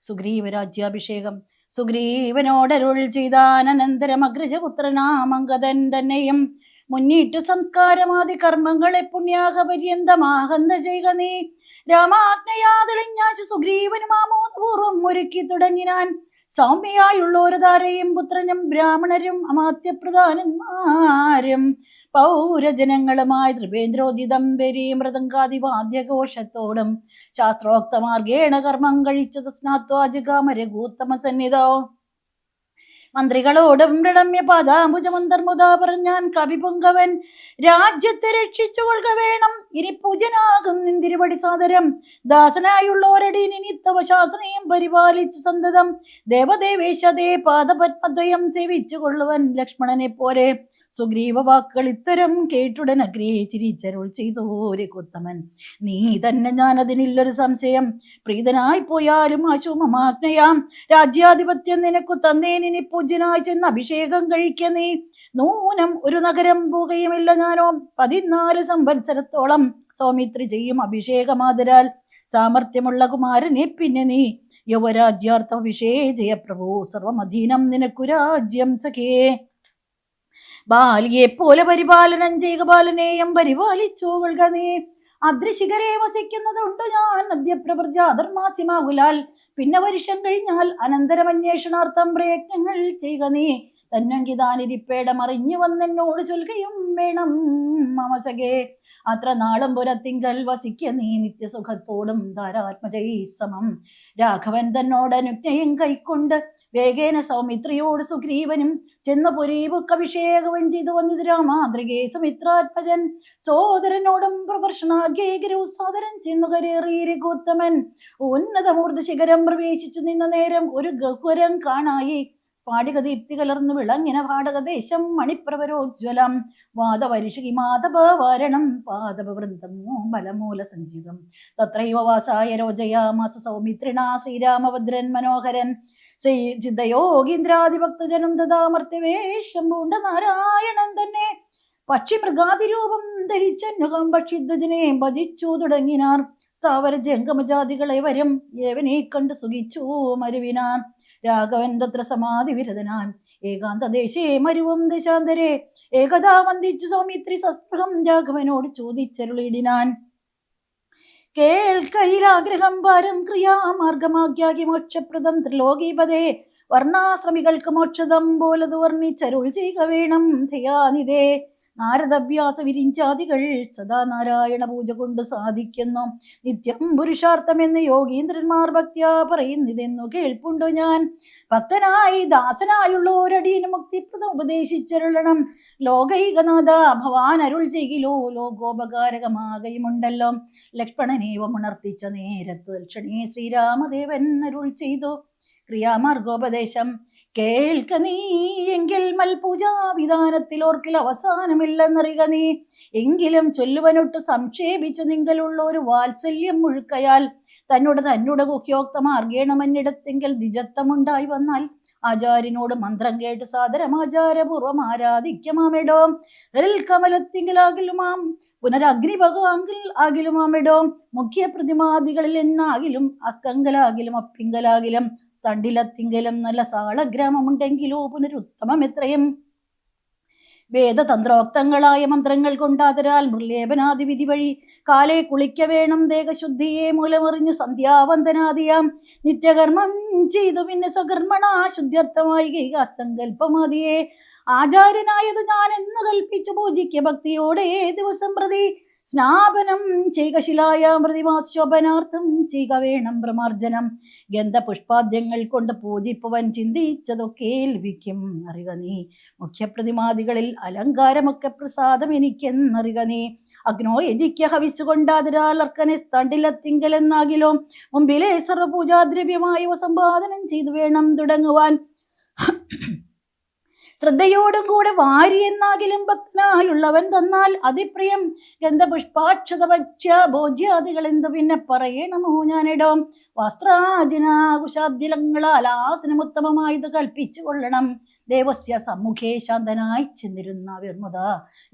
സുഗ്രീവ രാജ്യാഭിഷേകം സുഗ്രീവനോടരുൾ ചെയ്താനന്തരം അഗ്രജപുത്രനാമങ്കതൻ തന്നെയും. മുന്നിട്ടു സംസ്കാരമാതി കർമ്മങ്ങളെ പുണ്യാഹ പര്യന്തമാഹന്ത ചെയ്യുക നീ. രാമാജ്ഞയാതെളിഞ്ഞാച്ചു സുഗ്രീവനും ആമോദപൂർവം ഒരുക്കി തുടങ്ങിനാൻ. സൗമ്യയായുള്ള താരയും പുത്രനും ബ്രാഹ്മണരും അമാത്യപ്രധാനന്മാരും. പൗരജനങ്ങളുമായി ത്രിപേന്ദ്രോചിതം പെരി മൃദംഗാതിവാദ്യഘോഷത്തോടും ശാസ്ത്രോക്തമാർഗേണ കർമ്മം കഴിച്ചത് സ്നാത്വാജകാമരകൂത്തമ സന്നിധോ മന്ത്രികളോടും പ്രണമ്യ പാദാംബുജമന്തർമുദ പറഞ്ഞാൻ കവിപുങ്കവൻ രാജ്യത്തെ രക്ഷിച്ചു കൊള്ളുക വേണം ഇനി പൂജനാകും നിന്തിരുപടി സാദരം. ദാസനായുള്ളോരടി നിനിത്തവ ശാസനയും പരിപാലിച്ചു സന്തതം. ദേവദേവേശതേ പാദപത്മദ്വയം സേവിച്ചു കൊള്ളുവൻ ലക്ഷ്മണനെ പോലെ. സുഗ്രീവ വാക്കുകൾ ഇത്തരം കേട്ടുടൻ അഗ്രേ ചിരിച്ചരുൾ ചെയ്തു ഒരു കുത്തമൻ നീ തന്നെ ഞാൻ അതിനില്ലൊരു സംശയം. പ്രീതനായി പോയാലും അശുമമാജ്ഞയാം രാജ്യാധിപത്യം നിനക്കു തന്നേനിനി പൂജ്യനായി ചെന്ന് അഭിഷേകം കഴിക്ക നീ. നൂനം ഒരു നഗരം പോകുകയുമില്ല ഞാനോ. പതിനാല് സംവത്സരത്തോളം സൗമിത്രി ചെയ്യും അഭിഷേകമാതരാൽ. സാമർഥ്യമുള്ള കുമാരനെ പിന്നെ നീ. യുവരാജ്യാർത്ഥ വിഷേ പ്രഭു സർവമധീനം നിനക്കു രാജ്യം സഖേ. ബാലിയെ പോലെ പരിപാലനം ചെയ്യുക ബാലനെയും പരിപാലിച്ചോകൊള്ളുക നീ. അദൃശികരെ വസിക്കുന്നതുണ്ട് ഞാൻ. മധ്യപ്രവർജ അധർമാസിമാകുലാൽ. പിന്നെ വരുഷം കഴിഞ്ഞാൽ അനന്തരം അന്വേഷണാർത്ഥം പ്രയത്നങ്ങൾ ചെയ്യുക നീ. തന്നങ്കിതാനിരിപ്പേടം അറിഞ്ഞു വന്നെന്നോട് ചൊൽകയും വേണം മമസകേ അത്ര നാളും പുരത്തിങ്കൽ വസിക്ക നീ നിത്യസുഖത്തോടും ധാരാത്മജയീ സമം. രാഘവൻ തന്നോട് അനുജ്ഞയും കൈക്കൊണ്ട് വേഗേന സൗമിത്രിയോട് സുഗ്രീവനും ചെന്ന് പുരീപുക്കഭിഷേകവും ചെയ്തു വന്നിത് രാമാതൃകേ സുമിത്രാത്മജൻ സോദരനോടും പ്രവർഷണാഗ്യേകരു സാദരം ചെന്നു കരേറിയ ഉന്നതമൂർദ്ധ ഉന്നതമൂർത്തി ശിഖരം പ്രവേശിച്ചു നിന്ന നേരം ഒരു ഗഹ്വരം കാണായി. സ്ഫാടിക ദീപ്തി കലർന്നു വിളങ്ങിന ഭാടകദേശം മണിപ്രവരോജ്വലം. വാദവരിഷി മാധവവാരണം പാദവൃന്ദം ബലമൂല സഞ്ചിതം തത്രൈവ വാസായ രോജയാമാസ സൗമിത്രിണ ശ്രീരാമഭദ്രൻ മനോഹരൻ. ചിന്തയോഗീന്ദ്രാദിഭക്തജനം ദദാമർത്യവേഷം പൂണ്ട നാരായണൻ തന്നെ. പക്ഷി മൃഗാതിരൂപം ധരിച്ചന്നുകം പക്ഷിധ്വജനെ ഭജിച്ചു തുടങ്ങിനാർ. സ്ഥാവര ജംഗമജാതികളെ വരും ഏവനെ കണ്ട് സുഖിച്ചു മരുവിനാൻ രാഘവൻ തത്ര സമാധി വിരതനാൻ. ഏകാന്ത ദേശേ മരുവും ദശാന്തരെ. ഏകദാ വന്ദിച്ചു സൗമിത്രി സസ്പൃഹം രാഘവനോട് ചോദിച്ചരുളിടിനാൻ കേൾക്കയിലാഗ്രഹം പാരം ക്രിയാമാർഗമാഗ്യാകി മോക്ഷപ്രദം ത്രിലോകീപതേ. വർണാശ്രമികൾക്ക് മോക്ഷതം പോലത് വർണിച്ചരുൾ ചെയ്യുക വേണം ധയാനിതേ നാരദവ്യാസ വിരിഞ്ചാദികൾ സദാ നാരായണ പൂജ കൊണ്ട് സാധിക്കുന്നു. നിത്യം പുരുഷാർത്ഥമെന്ന് യോഗീന്ദ്രന്മാർ ഭക്ത്യാ പറയുന്നതെന്നു കേൾപ്പുണ്ടു ഞാൻ. ഭക്തനായി ദാസനായുള്ള ഒരടിയന് മുക്തിപ്രദം ഉപദേശിച്ചരുളണം. ലോകൈകനാഥ ഭവാൻ അരുൾ ചെയ്യിലോ ലോകോപകാരകമാകയുമുണ്ടല്ലോ. ലക്ഷ്മണനേവം ഉണർത്തിച്ച നേരത്തു ലക്ഷണേ ശ്രീരാമദേവൻ അരുൾ ചെയ്തു. ക്രിയാമാർഗോപദേശം. കേൾക്ക നീ എങ്കിൽ മൽപൂജാ വിധാനത്തിൽ ഓർക്കിൽ അവസാനമില്ലെന്നറിയുക നീ. എങ്കിലും ചൊല്ലുവനൊട്ട് സംക്ഷേപിച്ചു നിങ്കലുള്ള ഒരു വാത്സല്യം മുഴുക്കയാൽ തന്നോട് തന്നോട് കുഹ്യോക്തമാർഗേണമെന്നിടത്തെങ്കിൽ ദ്വിജത്വമുണ്ടായി വന്നാൽ ആചാര്യനോട് മന്ത്രം കേട്ട് സാദരം സാദരമാചാരപൂർവം ആരാധിക്കമാമിടോ. കമലത്തിങ്കിലാകിലുമാം പുനരഗ്നിഭഗാങ്കിൽ ആകിലുമാമിടോം. മുഖ്യ പ്രതിമാദികളിൽ എന്നാകിലും അക്കങ്കലാകിലും അപ്പിങ്കലാകിലും തണ്ടിലത്തിങ്കലും നല്ല സാളഗ്രാമമുണ്ടെങ്കിലോ പുനരുത്തമം എത്രയും വേദതന്ത്രോക്തങ്ങളായ മന്ത്രങ്ങൾ കൊണ്ടാതരാൽ മൃലേപനാദി വിധി വഴി കാലെ കുളിക്ക വേണം ദേഹശുദ്ധിയെ മൂലമറിഞ്ഞു സന്ധ്യാവന്തനാദിയാം നിത്യകർമ്മം ചെയ്തു പിന്നെ സകർമ്മണ ശുദ്ധ്യർത്ഥമായി അസങ്കല്പമാതിയെ ആചാര്യനായതു ഞാൻ എന്ന് കൽപ്പിച്ചു പൂജിക്ക ഭക്തിയോടെ ദിവസം പ്രതി സ്നാപനം ചെയ്കശിലായ പ്രതിമാശോഭനാർത്ഥം ചെയ്യുക വേണം പ്രമാർജനം. ഗന്ധപുഷ്പാദ്യങ്ങൾ കൊണ്ട് പൂജിപ്പവൻ ചിന്തിച്ചതൊക്കെ ലഭിക്കും അറിയുക നീ. മുഖ്യപ്രതിമാദികളിൽ അലങ്കാരമൊക്കെ പ്രസാദം എനിക്കെന്നറിയുക നീ. അഗ്നോ യജിക്ക ഹവിസുകൊണ്ടാതിരാൽ അർക്കനെ തണ്ടിലത്തിങ്കലെന്നാകിലോ മുമ്പിലെ സർവപൂജാദ്രവ്യമായവ സമ്പാദനം ചെയ്തു വേണം തുടങ്ങുവാൻ. ശ്രദ്ധയോടും കൂടെ വാരി എന്നാകിലും ഭക്തനായുള്ളവൻ തന്നാൽ അതിപ്രിയം. ഗന്ധപുഷ്പാക്ഷത വച്ച ഭോജ്യാദികൾ എന്തു പിന്നെ പറയണമോ ഞാനിടം? വസ്ത്രാജിനാകുശാദ്യലങ്ങളാൽ ആസനമുത്തമമായത് കൽപ്പിച്ചു കൊള്ളണം. ദേവസ്യ സമ്മുഖേ ശാന്തനായി ചെന്നിരുന്ന വിർമുത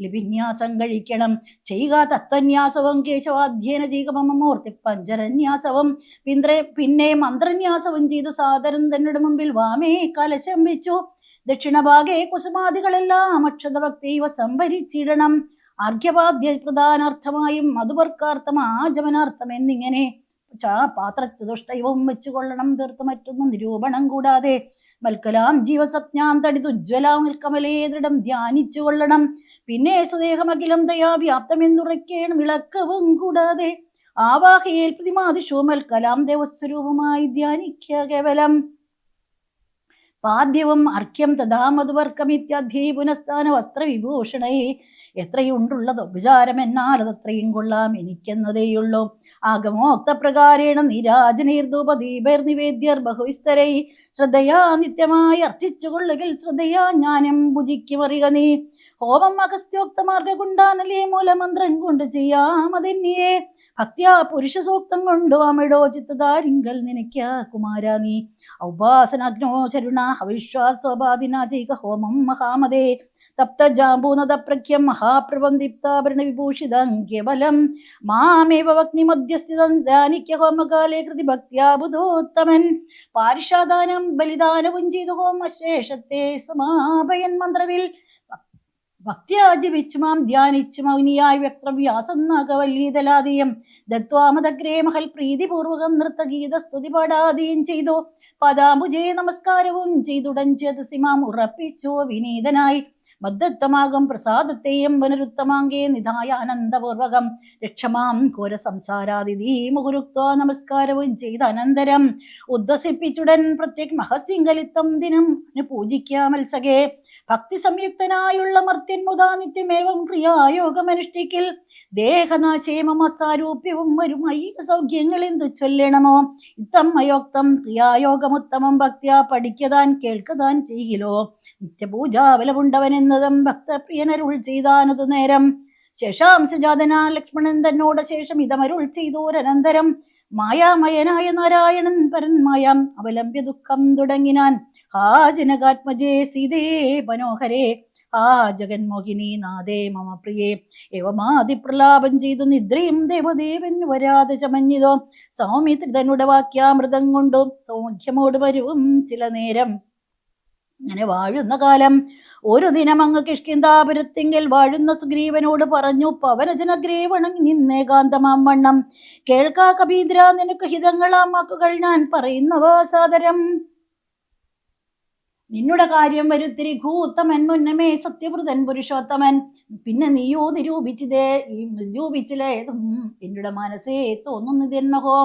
ലിപിന്യാസം കഴിക്കണം. ചെയ്യുക തത്വന്യാസവും കേശവാധ്യയന ചെയ്യുക പഞ്ചരന്യാസവും. പിന്നെ മന്ത്രന്യാസവും ചെയ്തു സാദരം തന്നെ മുമ്പിൽ വാമേ കലശം വെച്ചു. ദക്ഷിണഭാഗേ കുസുമാദികളെല്ലാം അക്ഷതഭക്തിവ സംഭരിച്ചിടണം. അർഘ്യപാദ്യ പ്രധാനാർത്ഥമായും മധുവർക്കാർത്ഥം ആചമനാർത്ഥം എന്നിങ്ങനെ ചാ പാത്രചതുഷ്ടയവും വെച്ചുകൊള്ളണം തീർത്ത് മറ്റൊന്നും നിരൂപണം കൂടാതെ. മൽക്കലാം ജീവസപ്ഞാം തടിതുജ്വലാം കമലേ ദൃഢം ധ്യാനിച്ചു കൊള്ളണം. പിന്നെ സ്വദേഹം അഖിലം ദയാ വ്യാപ്തമെന്നുറയ്ക്കേണം വിളക്കവും കൂടാതെ. ആവാഹയേൽ പ്രതിമാതിഷു മൽക്കലാം ദേവസ്വരൂപമായി ധ്യാനിക്ക കേവലം. പാദ്യവും അർഘ്യം തഥാ ഇത്യാധി പുനഃസ്ഥാന വസ്ത്രവിഭൂഷണൈ. എത്രയുണ്ടുള്ളത് അതത്രയും കൊള്ളാം. എനിക്കെന്നതേയുള്ളൂ. ആഗമോക്തപ്രകാരേണ നീരാജനീർധൂപദീപേർ നിവേദ്യർ ബഹുവിസ്തരൈ. ശ്രദ്ധയാ നിത്യമായി അർച്ചിച്ചു കൊള്ളുകിൽ ശ്രദ്ധയാ ജ്ഞാനം ഭുജിക്കുമറിക നീ. ഹോമം അഗസ്ത്യോക്ത മാർഗകുണ്ടാനലേ മൂലമന്ത്രം കൊണ്ട് ചെയ്യാമതെന്നിയെ ഭക്തിയാ പുരുഷ സൂക്തം കൊണ്ടു അമിടോ ചിത്തതാരിങ്കൽ നിനയ്ക്ക നീ. ഔപാസനാഗ്നോ ചരുണ അവിശ്വാസോപാധിന ചെയ്ക ഹോമം മഹാമതേ. തപ്ത ജാമ്പൂനത പ്രഖ്യം മഹാപ്രഭം ദീപ്താഭരണ വിഭൂഷിതം കേവലം മാമേവ വഗ്നിമധ്യസ്ഥിതം ദാനിക്യ ഹോമകാലേ കൃതി ഭക്ത്യാ ബുധോത്തമൻ. പാരിഷാദാനം ബലിദാനവും ചെയ്തു ഹോമശേഷത്തെ സമാപയൻ മന്ത്രവിൽ. ഭക്തിയാജപിച്ചു മാം ധ്യാനിച്ചു മൗനിയായി വ്യക്തവ്യാസന്നകവല്ലീതലാദിയം ദത്വാമതഗ്രേ മഹൽ പ്രീതിപൂർവകം നൃത്തഗീത സ്തുതി ചെയ്തു. പദാംബുജേ നമസ്കാരവും ചെയ്തുടൻ ചേതസിമാം ഉറപ്പിച്ചു. വിനീതനായി മദ്ദത്തമാകും പ്രസാദത്തെയും പുനരുത്തമാങ്കേ നിധായ അനന്തപൂർവകം രക്ഷമാം ഘോര സംസാരാതിഥി മുഹുരുക്ത നമസ്കാരവും ചെയ്ത അനന്തരം. ഉദ്വസിപ്പിച്ചുടൻ പ്രത്യേക മഹസിംഗലിത്തം ദിനം പൂജിക്കാമത്സകേ ഭക്തി സംയുക്തനായുള്ള മർത്യൻ മുതാ നിത്യമേവം ക്രിയായോഗമനുഷ്ഠിക്കിൽ. ദേഹനാശേമസാരൂപ്യവും വരും സൗഖ്യങ്ങൾ എന്തു ചൊല്ലണമോ? ഇത്തം അയോക്തം ക്രിയായോഗമുത്തമം ഭക്തിയാ പഠിക്കതാൻ കേൾക്കതാൻ ചെയ്യിലോ? നിത്യപൂജാബലമുണ്ടവൻ എന്നതും ഭക്തപ്രിയനരുൾ ചെയ്താനതു നേരം. ശേഷാംശജാതനാ ലക്ഷ്മണൻ തന്നോട് ശേഷം ഇതമരുൾ ചെയ്തോരനന്തരം. മായാമയനായ നാരായണൻ പരന്മായാം മായാം അവലംബ്യ ദുഃഖം തുടങ്ങിനാൻ ഹാ ജനകാത്മജേ സീതേ മനോഹരേ ആ ജഗന്മോഹിനി നാദേ മമ പ്രിയേ ഏവമാതിപ്രലാപം ചെയ്തു നിദ്രയും ദേവദേവൻ വരാതെ ചമഞ്ഞിതോ സൗമിത്രിതനുടെ വാക്യാമൃതം കൊണ്ടു സൗഖ്യമോട് വരും ചില നേരം അങ്ങനെ വാഴുന്ന കാലം ഒരു ദിനം അങ്ങ് കിഷ്കിന്താപുരത്തിങ്കിൽ വാഴുന്ന സുഗ്രീവനോട് പറഞ്ഞു പവനജനഗ്രീവണം നിന്നേകാന്തമാം വണ്ണം. കേൾക്കാ കബീന്ദ്ര നിനക്ക് ഹിതങ്ങളാം വാക്കുകൾ ഞാൻ പറയുന്നവ സാദരം. നിന്നുടെ കാര്യം വരുത്തിരി ഭൂത്തമൻ മുന്നമേ സത്യവൃതൻ പുരുഷോത്തമൻ. പിന്നെ നീയോ നിരൂപിച്ചതേ നിരൂപിച്ചിലേതും എന്നുടെ മനസ്സേ തോന്നുന്നു ജന്മഹോ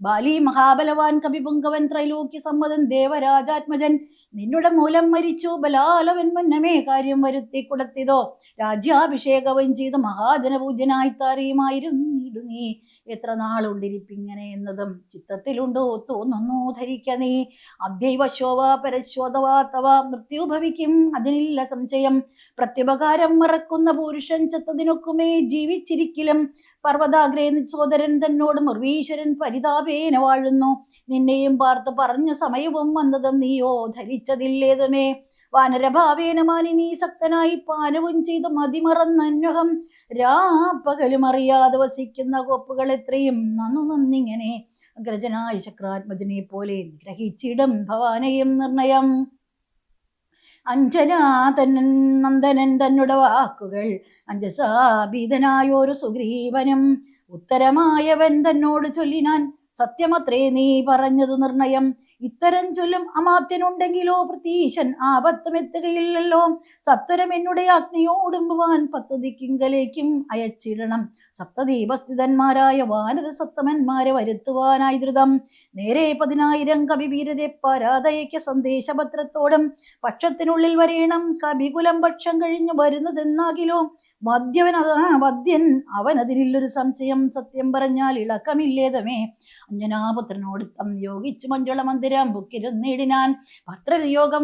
ബാലി മഹാബലവാൻ കവിപുങ്കവൻ ത്രൈലോക്യ സമ്മതൻ ദേവരാജാത്മജൻ നിന്നുടെ മൂലം മരിച്ചു. ബലാലവൻ മുന്നമേ കാര്യം വരുത്തി കൊടുത്തിതോ. രാജ്യാഭിഷേകവും ചെയ്ത് മഹാജനപൂജനായി താറിയുമായിരുന്നു നീ. എത്ര നാളുണ്ടിരിപ്പിങ്ങനെ എന്നതും ചിത്തത്തിലുണ്ടോ തോന്നുന്നു ധരിക്ക നീ. അദ്യൈവ ശോഭ പരശോധവാ തവ മൃത്യു ഭവിക്കും. അതിനില്ല സംശയം. പ്രത്യുപകാരം മറക്കുന്ന പുരുഷൻ ചത്തതിനൊക്കുമേ ജീവിച്ചിരിക്കലും. പർവതാഗ്രേ സോദരൻ തന്നോട് മുർവീശ്വരൻ പരിതാപേന വാഴുന്നു. നിന്നെയും പാർത്ത് പറഞ്ഞ സമയവും വന്നതും നീയോ ധരിച്ചതില്ലേതുമേ? വാനരഭാവേന മാനിനി സക്തനായി പാനവും ചെയ്ത് മതിമറന്നന്വഹം രാപ്പകലും അറിയാതെ വസിക്കുന്ന കോപ്പുകൾ എത്രയും നന്നു നന്നിങ്ങനെ അഗ്രജനായ ശക്രാത്മജനെ പോലെ ഗ്രഹിച്ചിടും ഭവാനയും നിർണയം. അഞ്ജനാതനൻ നന്ദനൻ തന്നുടെ വാക്കുകൾ. അഞ്ജസാഭീതനായൊരു സുഗ്രീവനും ഉത്തരമായവൻ തന്നോട് ചൊല്ലിനാൻ സത്യമത്രേ നീ പറഞ്ഞതു നിർണയം. ഇത്തരം ചൊല്ലും അമാത്യനുണ്ടെങ്കിലോ പ്രതീശൻ ആപത്തുമെത്തുകയില്ലല്ലോ. സത്വരം എന്നുടെ അഗ്നിയോടുമ്പുവാൻ പത്തുതിക്കിങ്കലേക്കും അയച്ചിടണം. സപ്തദീപസ്ഥിതന്മാരായ വാനര സത്തമന്മാരെ വരുത്തുവാനായി ധൃതം. നേരെ പതിനായിരം കവിവീരരെ പരാതയ്ക്ക് സന്ദേശപത്രത്തോടും പക്ഷത്തിനുള്ളിൽ വരേണം. കവികുലം പക്ഷം കഴിഞ്ഞു വരുന്നതെന്നാകിലോ? വദ്യവൻ വധ്യൻ അവനതിനില്ലൊരു സംശയം സത്യം പറഞ്ഞാൽ ഇളക്കമില്ലേതമേ? അഞ്ജനാപുത്രനോട് തം യോഗിച്ചു മഞ്ജുള മന്ദിരം ബുക്കിരുന്നിടിനാൻ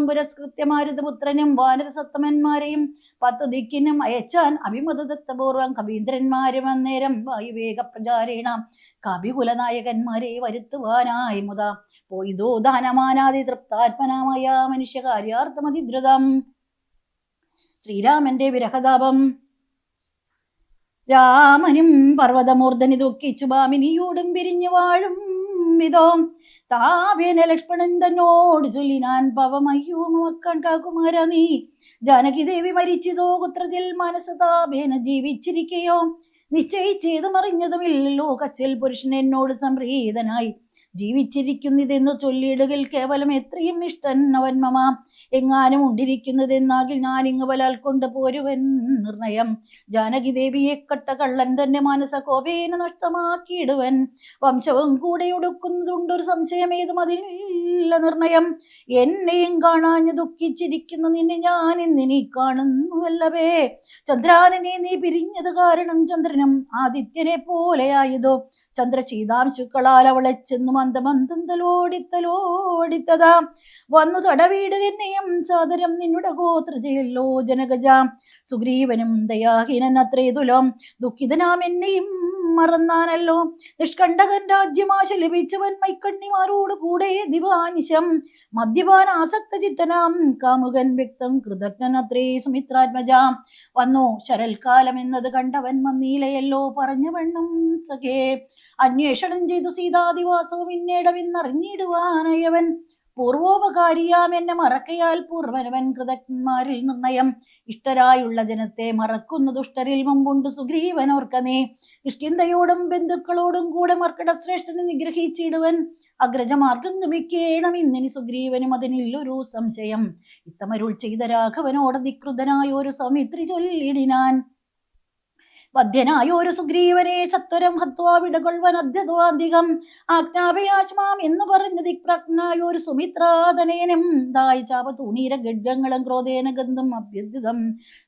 പുരസ്കൃത്യമാരുത് പുത്രനും വാനരസത്തമന്മാരെയും പത്തു ദിക്കിനും അയച്ചാൻ അഭിമതദത്തപൂർവം കവീന്ദ്രന്മാരും അന്നേരം വായുവേഗ പ്രചാരേണ കവികുലനായകന്മാരെ വരുത്തുവാനായി മുത. പോയിതോ ദാനമാനാതി തൃപ്താത്മനാമായ മനുഷ്യകാര്യാർത്ഥമതിദ്രുതം. ശ്രീരാമന്റെ വിരഹതാപം. രാമനും പർവതമൂർധനി ദുഃഖിച്ചു ഭാമിനിയോടും പിരിഞ്ഞു വാഴും വിധോ താവേന ലക്ഷ്മണൻ തന്നോട് ചൊല്ലിനാൻ പവമയ്യോ മക്കാൻ കാക്കുമാര നീ. ജാനകി ദേവി മരിച്ചതോ കുത്രത്തിൽ മനസ്സ് താപേന ജീവിച്ചിരിക്കയോ. നിശ്ചയിച്ചേതും അറിഞ്ഞതുമില്ലല്ലോ കച്ചൽ പുരുഷൻ എന്നോട് സംപ്രീതനായി. ജീവിച്ചിരിക്കുന്നിതെന്നു ചൊല്ലിയിടുകിൽ കേവലം എത്രയും ഇഷ്ടൻ അവൻ മമാം എങ്ങാനും ഉണ്ടിരിക്കുന്നതെന്നാകിൽ ഞാൻ ഇങ്ങ് വലാൽ കൊണ്ട് പോരുവൻ നിർണയം. ജാനകി ദേവിയെ കട്ട കള്ളൻ തന്നെ മനസ്സ കോപേന നഷ്ടമാക്കിയിടുവൻ. വംശവും കൂടെ ഒടുക്കുന്നതുണ്ടൊരു സംശയമേതും അതിനില്ല നിർണയം. എന്നെയും കാണാഞ്ഞു ദുഃഖിച്ചിരിക്കുന്ന നിന്നെ ഞാൻ ഇന്നിനി കാണുന്നുവല്ലവേ. ചന്ദ്രാനനെ നീ പിരിഞ്ഞത് കാരണം ചന്ദ്രനും ആദിത്യനെ പോലെയായതോ ചന്ദ്രചീതാംശുക്കളാൽ അവളെ ചെന്നു മന്ദമന്ദം തലോടിത്തലോടിത്തതാ വന്നു തടവീട് എന്നെയും സാദരം നിന്നുടെ ഗോത്രജയല്ലോ ജനകജാം സുഗ്രീവനും ദയാഹീനൻ അത്രേ തുലം. ദുഃഖിതനാം എന്നെയും മറന്നാനല്ലോ. നിഷ്കണ്ഠകൻ രാജ്യമാശ ലഭിച്ചവൻ മൈക്കണ്ണിമാരോട് കൂടെ ദിവാനിശം. മദ്യപാന ആസക്ത ചിത്തനാം കാമുകൻ വ്യക്തം കൃതജ്ഞൻ അത്രേ സുമിത്രാത്മജാം. വന്നു ശരൽക്കാലം എന്നത് കണ്ടവൻ മന്നീലയല്ലോ പറഞ്ഞ വണ്ണം സഖേ. അന്വേഷണം ചെയ്തു സീതാദിവാസവും പിന്നീടവിന്നറിഞ്ഞിടുവാനയവൻ പൂർവോപകാരിയാം എന്നെ മറക്കയാൽ പൂർവനവൻ കൃതജ്ഞന്മാരിൽ നിർണയം. ഇഷ്ടരായുള്ള ജനത്തെ മറക്കുന്ന ദുഷ്ടരിൽ മുമ്പുണ്ട് സുഗ്രീവനോർക്ക നീ നിഷ്കിന്തയോടും ബന്ധുക്കളോടും കൂടെ മർക്കട ശ്രേഷ്ഠനെ നിഗ്രഹിച്ചിടുവൻ. അഗ്രജമാർഗം ഗമിക്കേണം ഇന്നിനി സുഗ്രീവനും അതിനില്ലൊരു സംശയം. ഇത്തമരുൾ ചെയ്ത രാഘവനോട് നിക്രുതനായ ഒരു സൗമിത്രി ചൊല്ലിടിനാൻ. വധ്യനായ ഒരു സുഗ്രീവനെ സത്വരം ഹത്വാ വിടകൊള്ളുവൻ അധ്യത്വാധികം ആജ്ഞാപയാശ്മാം എന്ന് പറഞ്ഞ ദിക്പ്രജ്ഞായ ഒരു സുമിത്രാതനയനും. ദായി ചാപ തൂണീര ഗഡ്ഗങ്ങളും ക്രോധേന ഗന്ധം അഭ്യർത്ഥിതം.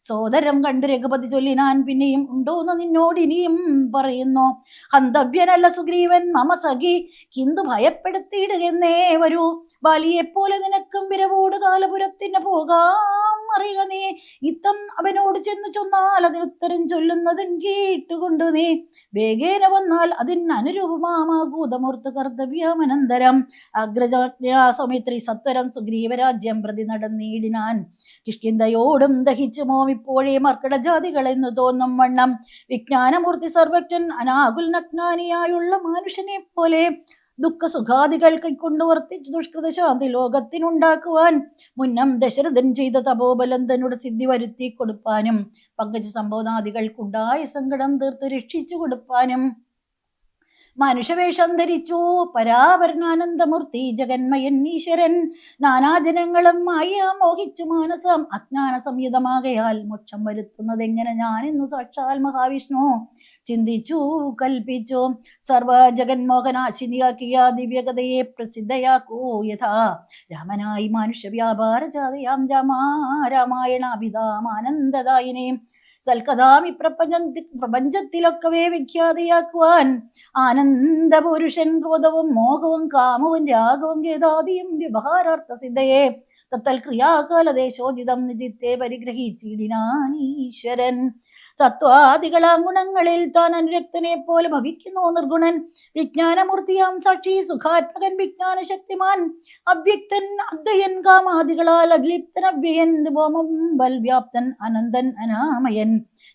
സോദരം കണ്ടു രഘുപതി ചൊല്ലിനാൻ പിന്നെയും ഉണ്ടോന്ന് നിന്നോട് ഇനിയും പറയുന്നു. ഹന്തവ്യനല്ല സുഗ്രീവൻ മമ സഖി കിന്തു ഭയപ്പെടുത്തിയിടുകെന്നേ വരൂ. ബാലിയെപ്പോലെ നിനക്കും വിരവോട് കാലപുരത്തിന് പോകാം. അറിയുക നീ. ഇത്തം അവനോട് ചെന്നു ചൊന്നാൽ അതിന് ഉത്തരം ചൊല്ലുന്നതും കേട്ടുകൊണ്ടു നീ. വേഗേന വന്നാൽ അതിന് അനുരൂപമാകൂതമൂർത്ത കർത്തവ്യമനന്തരം. അഗ്രജാസ്വമിത്രി സത്വരം സുഗ്രീവരാജ്യം പ്രതി നടന്നീടിനാൻ കിഷ്കിന്തയോടും ദഹിച്ചു മോമിപ്പോഴേ മർക്കടജാതികളെന്നു തോന്നും വണ്ണം. വിജ്ഞാനമൂർത്തി സർവജ്ഞൻ അനാകുൽ നഗ്നാനിയായുള്ള മനുഷ്യനെ പോലെ ദുഃഖസുഖാദികൾ കൈക്കൊണ്ടു വർത്തിച്ച് ദുഷ്കൃത ശാന്തി ലോകത്തിനുണ്ടാക്കുവാൻ മുന്നം ദശരഥൻ ചെയ്ത തപോബലം തന്നോട് സിദ്ധി വരുത്തി കൊടുപ്പാനും പങ്കജ സംബോധാദികൾക്കുണ്ടായ സങ്കടം തീർത്ത് രക്ഷിച്ചു കൊടുപ്പാനും മനുഷ്യവേഷം ധരിച്ചു. പരാപരനാനന്ദമൂർത്തി ജഗന്മയൻ ഈശ്വരൻ. നാനാജനങ്ങളും മായ മോഹിച്ചു മാനസം. അജ്ഞാന സംയുതമാകയാൽ മോക്ഷം വരുത്തുന്നത് എങ്ങനെ ഞാൻ ഞാനെന്നു സാക്ഷാൽ മഹാവിഷ്ണു ചിന്തിച്ചു കൽപ്പിച്ചു. സർവ ജഗന്മോഹനാശിനിയാക്കിയ ദിവ്യകഥയെ പ്രസിദ്ധയാക്കൂ. യഥാ രാമനായി മനുഷ്യ വ്യാപാര ജാതയാം രാമാ രാമായണാഭിതാമാനന്ദദായിനെ സൽക്കഥാമി പ്രപഞ്ച പ്രപഞ്ചത്തിലൊക്കവേ വിഖ്യാതിയാക്കുവാൻ ആനന്ദപുരുഷൻ ക്രോധവും മോഹവും കാമവും രാഗവും ഗേതാദിയും വ്യവഹാരാർത്ഥ സിദ്ധയെ തത്തൽ ക്രിയാകാലദേശോചിതം നിജിത്തെ പരിഗ്രഹിച്ചിടിനാൻ ഈശ്വരൻ. സത്വാദികളാം ഗുണങ്ങളിൽ താൻ അനുരക്തനെ പോലെ ഭവിക്കുന്നു നിർഗുണൻ. വിജ്ഞാനമൂർത്തിയാം സാക്ഷി സുഖാത്മകൻ വിജ്ഞാന ശക്തിമാൻ അവ്യക്തൻ അദ്വയൻ കാമാദികളാൽ അഭിലിപ്തൻ അവ്യയൻ ദിവോമം ബൽവ്യാപ്തൻ അനന്തൻ അനാമയൻ.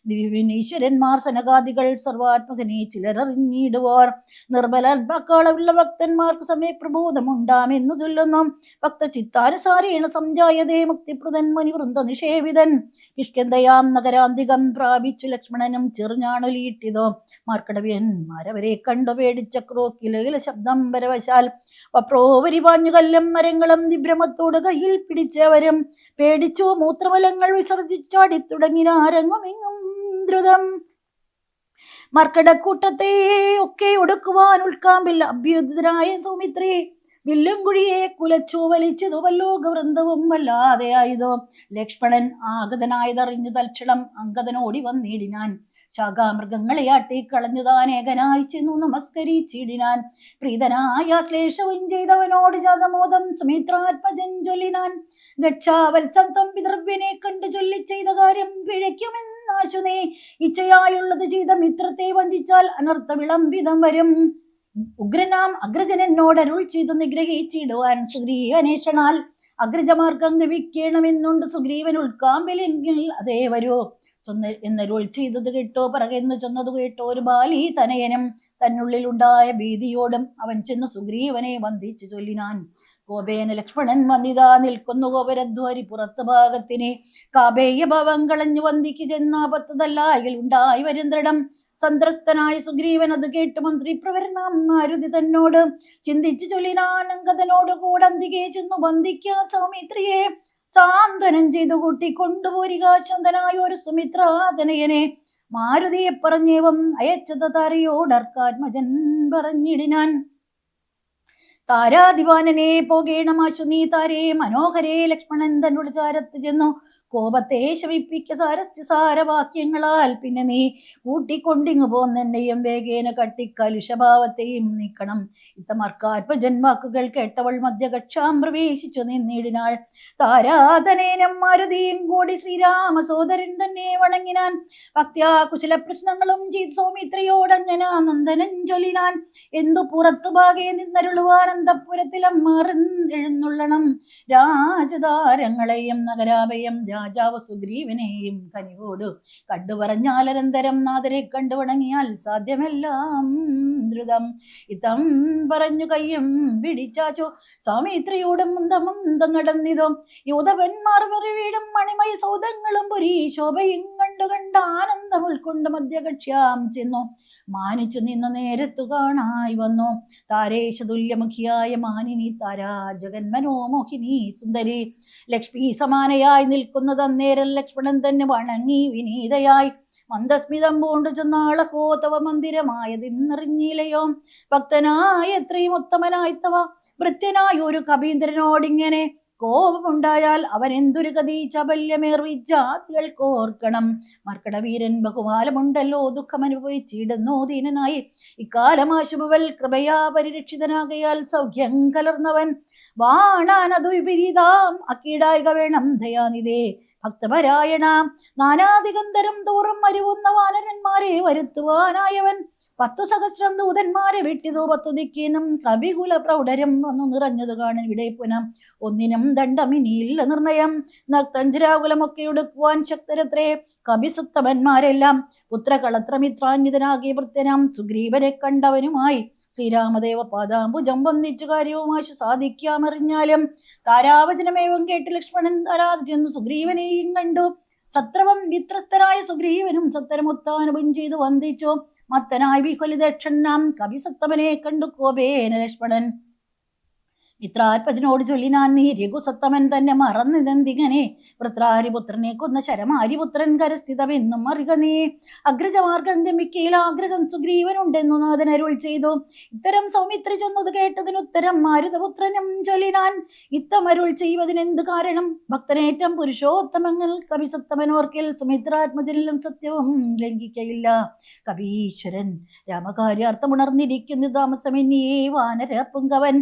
ദിവ്യനീശ്വരന്മാർ സനകാദികൾ സർവാത്മകനെ ചിലരറിഞ്ഞിടുവാർ. നിർമ്മലാത്മാക്കളവുള്ള ഭക്തന്മാർക്ക് സമയപ്രബോധമുണ്ടാമെന്നു ചൊല്ലുന്നു. ഭക്ത ചിത്താനുസാരേണ സംജായതേ മുക്തിപ്രദൻ മുനിവൃന്ദ നിഷേവിതൻ കിഷ്കന്തയാം നഗരാന്തികം പ്രാപിച്ചു ലക്ഷ്മണനും ചെറുഞാണൊലിയിട്ടിതോ മാർക്കടവ്യന്മാരവരെ കണ്ടു പേടിച്ച ക്രോക്കിലയില ശബ്ദം പരവശാൽ വപ്രോവരി പാഞ്ഞു കല്ലും മരങ്ങളും വിഭ്രമത്തോട് കയ്യിൽ പിടിച്ചവരും. പേടിച്ചു മൂത്രമലങ്ങൾ വിസർജിച്ചാടി തുടങ്ങിന ആരങ്ങും ഇങ്ങും ദ്രുതം. മർക്കടക്കൂട്ടത്തെ ഒക്കെ ഒടുക്കുവാൻ ഉൾക്കാമ്പിൽ അഭ്യുതനായ സൗമിത്രി വില്ലും കുഴിയെ കുലച്ചു വലിച്ചതു വല്ലാതെ ആയുതോ ലക്ഷ്മണൻ ആഗതനായതറിഞ്ഞു തൽക്ഷണം അങ്കദനോടി വന്നിടിനാൻ. ശാഖാമൃഗങ്ങളെ ആട്ടി ഏകനായി ചെന്നു നമസ്കരിച്ചിടിനാൻ. പ്രീതനായ ശ്ലേഷവും ചെയ്തവനോട് ജാതമോദം സുമിത്രാത്മജൻ ചൊല്ലിനാൻ. ഗച്ഛാവത്സന്തം പിതൃവ്യനെ കണ്ടു ചൊല്ലി ചെയ്ത കാര്യം പിഴയ്ക്കുമെന്നാശു നീ ഇച്ഛയായുള്ളത് ചെയ്ത മിത്രത്തെ വഞ്ചിച്ചാൽ അനർത്ഥ വിളംബിതം വരും. ഉഗ്രനാം അഗ്രജനോട് അരുൾ ചെയ്തു നിഗ്രഹിച്ചിടുവാൻ സുഗ്രീവനേഷണാൽ അഗ്രജമാർഗം ഗവിക്കണമെന്നുണ്ട് സുഗ്രീവൻ ഉൾക്കാമ്പിലെങ്കിൽ അതേ വരൂ. ചൊന്ന് എന്നരുൾ ചെയ്തത് കേട്ടോ പറകെന്ന് ചൊന്നത് കേട്ടോ ഒരു ബാലി തനയനും തന്നുള്ളിലുണ്ടായ ഭീതിയോടും അവൻ ചെന്ന് സുഗ്രീവനെ വന്ദിച്ചു ചൊല്ലിനാൻ. ഗോപേന ലക്ഷ്മണൻ വന്നിതാ നിൽക്കുന്നു ഗോപരധ്വരി പുറത്ത് ഭാഗത്തിനെ. കാബേയ ഭവം കളഞ്ഞു വന്ദിക്ക് ചെന്നാപത്തതല്ലായിൽ ഉണ്ടായി വരും ദൃഢം സന്ത്രസ്തനായ സുഗ്രീവൻ അത് കേട്ട് മന്ത്രി പ്രവരണം മാരുതി തന്നോട് ചിന്തിച്ചു ചൊല്ലിനാനങ്കതനോട് കൂടെ അന്തികെ ചെന്നു ബന്ധിക്ക സൗമിത്രിയെ. സാന്ത്വനം ചെയ്തു കൂട്ടി കൊണ്ടുപോരിക ശന്തനായ ഒരു സുമിത്രാതനയനെ. മാരുതിയെ പറഞ്ഞേവം അയച്ചത് താരയോടർക്കാത്മജൻ പറഞ്ഞിടിനാൻ. താരാദിവാനനെ പോകേണമാശു നീ താരേ. മനോഹരേ ലക്ഷ്മണൻ തന്നോട് ചാരത്ത് ചെന്നു. കോപത്തെ ശവിപ്പിക്ക സാരസ്യ സാരവാക്യങ്ങളാൽ പിന്നെ നീ കൂട്ടിക്കൊണ്ടിങ്ങു പോന്നെന്നെയും വേഗേന കട്ടി കലുഷഭാവത്തെയും നീക്കണം ഇത്തമർക്കാത്മജൻ വാക്കുകൾ കേട്ടവൾ മധ്യകക്ഷാം പ്രവേശിച്ചു നിന്നിടിനാൾ. താരാധനേനം മാരുതിയും കൂടി ശ്രീരാമ സോദരൻ തന്നെ വണങ്ങിനാൻ. ഭക്തിയാ കുശല പ്രശ്നങ്ങളും ചെയ്ത് സൗമിത്രയോടഞ്ഞന നന്ദനൻ ചൊല്ലിനാൻ. എന്തു പുറത്തു ഭാഗേ നിന്നരുളുവാൻ അന്തപുരത്തിലും എഴുന്നള്ളണം. രാജതാരങ്ങളെയും നഗരാഭയം രാജാവ് സുഗ്രീവനെയും കനിവോട് കണ്ടു നാഥരെ കണ്ടു വണങ്ങിയാൽ സാധ്യമെല്ലാം ദ്രുതം ഇതം പറഞ്ഞു കയ്യും പിടിച്ചാച്ചു സ്വാമിത്രിയോടും മുന്തമുന്തം നടന്നിതോ യൂതവന്മാർ വീടും മണിമയ സൗധങ്ങളും പുരീ ശോഭയും കണ്ടു കണ്ട ആനന്ദം ഉൾക്കൊണ്ട് മധ്യകക്ഷ്യാം ചെന്നു. മാനിച്ചു നിന്ന നേരത്തു കാണായി വന്നു? താരേശ തുല്യമുഖിയായ മാനിനി താരാ ജഗന്മനോമോഹിനി സുന്ദരി. ലക്ഷ്മി സമാനയായി നിൽക്കുന്നത് അന്നേരം ലക്ഷ്മണൻ തന്നെ വണങ്ങി വിനീതയായി. മന്ദസ്മിതം പൂണ്ടു ചെന്നാളഹോ തവ മന്ദിരമായതിന്നറിഞ്ഞിലയോ ഭക്തനായ എത്രയും ഉത്തമനായി തവ വൃത്യനായ ഒരു കവീന്ദ്രനോടിങ്ങനെ കോപമുണ്ടായാൽ അവൻ എന്തൊരു ഗതി? കോർക്കണം. മർക്കടവീരൻ ബഹുമാലമുണ്ടല്ലോ ദുഃഖമനുഭവിച്ചിടുന്നോ ദീനനായി. ഇക്കാലമാശുഭവൽ കൃപയാ പരിരക്ഷിതനാകയാൽ സൗഖ്യം കലർന്നവൻ. വാണാനതു വിപരീതാം അക്കീടായിക വേണം ദയാനിതേ ഭക്തപരായണ നാനാദിഗന്ധരം തോറും മരുവുന്ന വാനരന്മാരെ വരുത്തുവാനായവൻ. പത്തു സഹസ്രം ദൂതന്മാരെ വിട്ടിതു പത്തു ദിക്കിനും കവികുല പ്രൗഢരും വന്നു നിറഞ്ഞത് കാണും ഇവിടെ പുനം. ഒന്നിനും ദണ്ഡമിനിയില്ല നിർണയം. നക്തഞ്ചരാകുലമൊക്കെ എടുക്കുവാൻ ശക്തരത്രേ. കവിസുത്തമന്മാരെല്ലാം പുത്രകളത്രമിത്രാന്വിതനാകിയ വൃത്യനാം സുഗ്രീവനെ കണ്ടവനുമായി ശ്രീരാമദേവ പാദാംബുജം വന്ദിച്ചു കാര്യവുമാശു സാധിക്കാമറിഞ്ഞാലും താരാവചനമേവം കേട്ട് ലക്ഷ്മണൻ തരാതെ ചെന്നു സുഗ്രീവനെയും കണ്ടു. സത്രവം വിത്രസ്തരായ സുഗ്രീവനും സത്തരമുത്താനുഭം ചെയ്തു വന്ദിച്ചു. മത്തനായി വിഹുലിദക്ഷണ്ണാം കവിസത്തമനെ കണ്ടു കോപേന ലക്ഷ്മണൻ മിത്രാത്മജനോട് ചൊല്ലിനാൻ നീ രഘുസത്തമൻ തന്നെ മറന്നിതെന്തിങ്ങനെ വൃത്രാരിപുത്രനെ കൊന്ന ശരമാരിപുത്രൻ കരസ്ഥിതമെന്നും അറിക നീ. അഗ്രജമാർഗം ഗമിക്കയിൽ ആഗ്രഹം സുഗ്രീവനുണ്ടെന്നു നാഥനരുൾ ചെയ്തു. ഇത്തരം സൗമിത്രി ചൊന്നത് കേട്ടതിന് ഉത്തരം മാരുതപുത്രനും ചൊല്ലിനാൻ ഇത്തമരുൾ ചെയ്യുവതിനെന്ത് കാരണം? ഭക്തനേറ്റം പുരുഷോത്തമങ്ങൾ കവിസത്തമനോർക്കിൽ സുമിത്രാത്മജനിലും സത്യവും ലംഘിക്കയില്ല. കവീശ്വരൻ രാമകാര്യാർത്ഥമുണർന്നിരിക്കുന്നു താമസമെന്നിയേ വാനര പുങ്കവൻ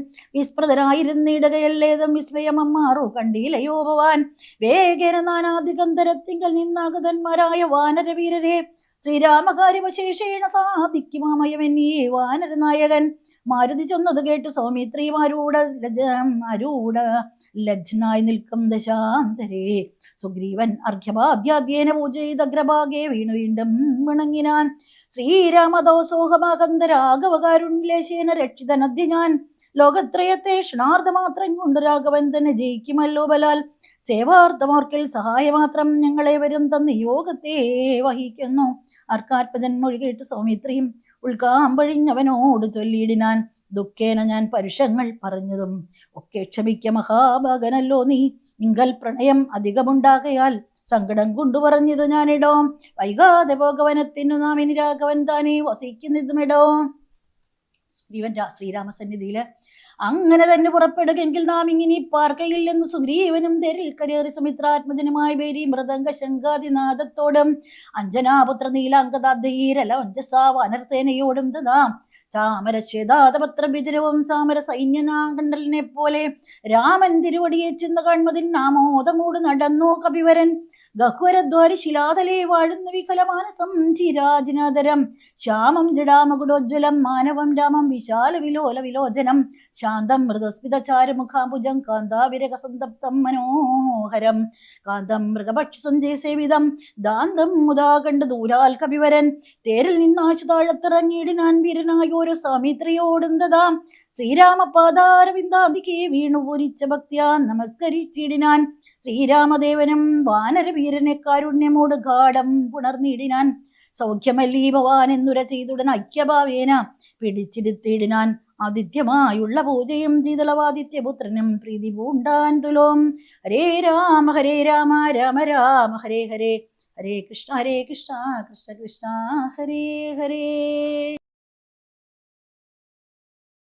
വിസ്മൃതനായിരുന്നിടകയല്ലേതും വിസ്മയമമ്മാറു കണ്ടീലയോ ഭവാൻ വേഗേന നാനാധികന്ധരത്തിങ്കൽ നിന്നാകുതന്മാരായ വാനരവീരരെ ശ്രീരാമകാര്യമശേഷേണ വാനര വാനരനായകൻ മാരുതി ചൊന്നത് കേട്ട് സൗമിത്രിമാരൂഢ അരൂഢ ലജ്ജനായി നിൽക്കും ദശാന്തരേ. സുഗ്രീവൻ ചെയ്ത് അഗ്രഭാഗെ വീണു വീണ്ടും വിണങ്ങിനാൻ ശ്രീരാമദോസോഹമാകന്ധരാഘവകാരുണ്ലേശേന രക്ഷിതനദ്യ ഞാൻ. ലോകത്രയത്തെ ക്ഷണാർദ്ധമാത്രം കൊണ്ട് രാഘവൻ തന്നെ ജയിക്കുമല്ലോ ബലാൽ. സേവാർത്ഥമോർക്കിൽ സഹായമാത്രം ഞങ്ങളെ വരും തന്ന് യോഗത്തെ വഹിക്കുന്നു. അർക്കാർപ്പജൻ മൊഴി കേട്ട് സൗമിത്രിയും ഉൾക്കാമ്പഴിഞ്ഞവനോട് ചൊല്ലിയിടിനാൻ ദുഃഖേന ഞാൻ പരുഷങ്ങൾ പറഞ്ഞതും. ഒക്കെ ക്ഷമിക്ക മഹാഭാഗനല്ലോ നീ. നിങ്കൽ പ്രണയം അധികമുണ്ടാകയാൽ സങ്കടം കൊണ്ടു പറഞ്ഞതു ഞാനിടോം. വൈകാതെ ഭഗവനത്തിനു നാം ഇനി രാഘവൻ താനേ വസിക്കുന്നതുമിടോ. ശ്രീവൻ സന്നിധിയിൽ അങ്ങനെ തന്നെ പുറപ്പെടുകെങ്കിൽ നാം ഇങ്ങനെ പാർക്കയില്ലെന്ന് സുഗ്രീവനും തെരിൽ കരേറി സുമിത്രാത്മജനുമായി പേരി മൃദംഗ ശങ്കാതിനാഥത്തോടും അഞ്ജനാപുത്ര നീലാംഗതാധീരല വഞ്ചസാ വാനർസേനയോടും തഥാ ചാമര ശ്വേതാതപത്ര വിജരവും സാമര സൈന്യനാകണ്ടലിനെ പോലെ രാമൻ തിരുവടിയെ ചെന്ന് കാൺമതിൻ നാമോദമൂട് നടന്നു കപിവരൻ. ഗഹ്വരദ്വാരി ശിലാതലേ വാഴുന്ന വികലമാനസം ചിരാജനാദരം ശ്യാമം ജഡാമകുടോജ്വലം മാനവം രാമം വിശാല വിലോല വിലോചനം. ശാന്തം മൃദസ്മിത ചാരുമുഖാംബുജം കാന്താവിരകസന്തപ്തം മനോഹരം. കാന്തം മൃഗപക്ഷ സഞ്ജയ സേവിതം ദാന്തം മുതാ കണ്ട് ദൂരാൽ കവിവരൻ. തേരിൽ നിന്നാശു താഴത്തിറങ്ങിയിടിനാൻ വീരനായോരോ സാമിത്രയോടുന്നതാം. വീണു വീണുപൂരിച്ച ഭക്തിയാ നമസ്കരിച്ചിടിനാൻ. ശ്രീരാമദേവനും വാനരവീരനെ കാരുണ്യമോട് ഗാഠം പുണർന്നിടിനാൻ. സൗഖ്യമല്ലീ ഭവാൻ എന്നുര ചെയ്തുടൻ ഐക്യഭാവേന പിടിച്ചിരുത്തിയിടിനാൻ ആദിത്യമായുള്ള പൂജയും ജീതളവാദിത്യപുത്രനും പ്രീതി പൂണ്ടാൻ തുലോം. ഹരേ രാമ ഹരേ രാമ രാമ രാമ ഹരേ ഹരേ. ഹരേ കൃഷ്ണ ഹരേ കൃഷ്ണ കൃഷ്ണ കൃഷ്ണ ഹരേ ഹരേ.